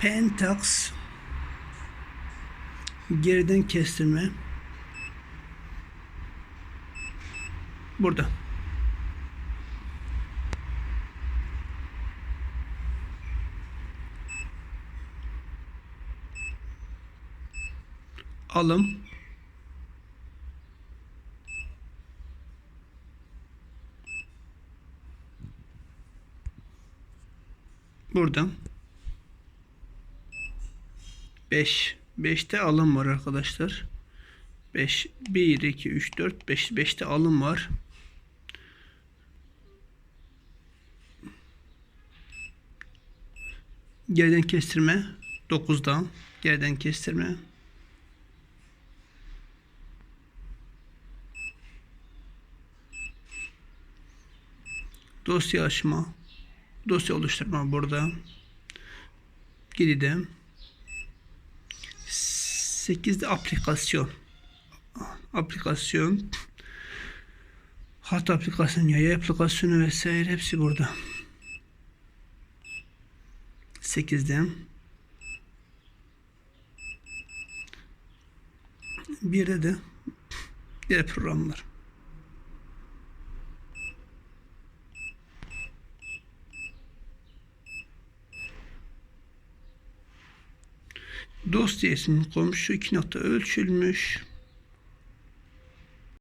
Pentax geriden kestirme. Burada. Alım. Buradan 5 5'te alım var arkadaşlar. 5 1 2 3 4 5 5'te alım var. Geriden kestirme 9'dan geriden kestirme dosya açma dosya oluşturma burada geride 8'de aplikasyon. Aplikasyon hat aplikasyon yaya aplikasyonu vesaire hepsi burada. 8'de bir de diğer programlar Dosya ismini koymuş. Şu iki nokta ölçülmüş.